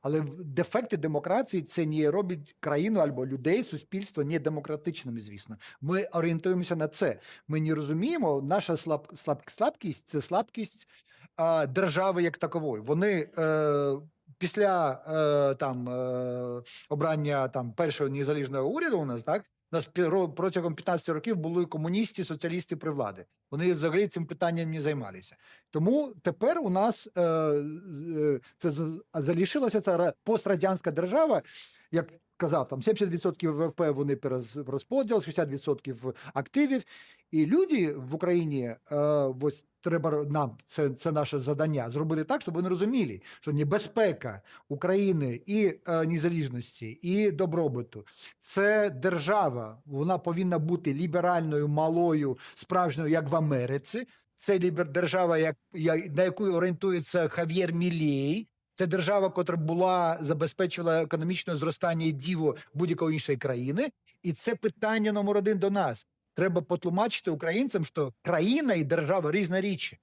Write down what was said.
Але дефекти демократії це не робить країну або людей, суспільство не демократичними, звісно. Ми орієнтуємося на це. Ми не розуміємо, наша слаб, слаб, слабкість це слабкість а, держави як такової. Вони е, після е, там е, обрання там першого незалежного уряду у нас так. Нас протягом 15 років були комуністи, соціалісти при владі. Вони взагалі цим питанням не займалися. Тому тепер у нас е, е, це залишилася ця ра- пострадянська держава, як казав, там 70% ВВП вони перерозподіл, 60% активів. І люди в Україні, е, ось треба нам, це, це наше завдання, зробити так, щоб вони розуміли, що небезпека України і е, незалежності, і добробуту це держава. Вона повинна бути ліберальною, малою, справжньою, як в Америці. Це держава, як, я- на яку орієнтується Хав'єр Мілей. Це держава, котра була забезпечила економічне зростання і діво будь-якої іншої країни. І це питання номер один до нас. Треба потлумачити українцям, що країна і держава різна річі.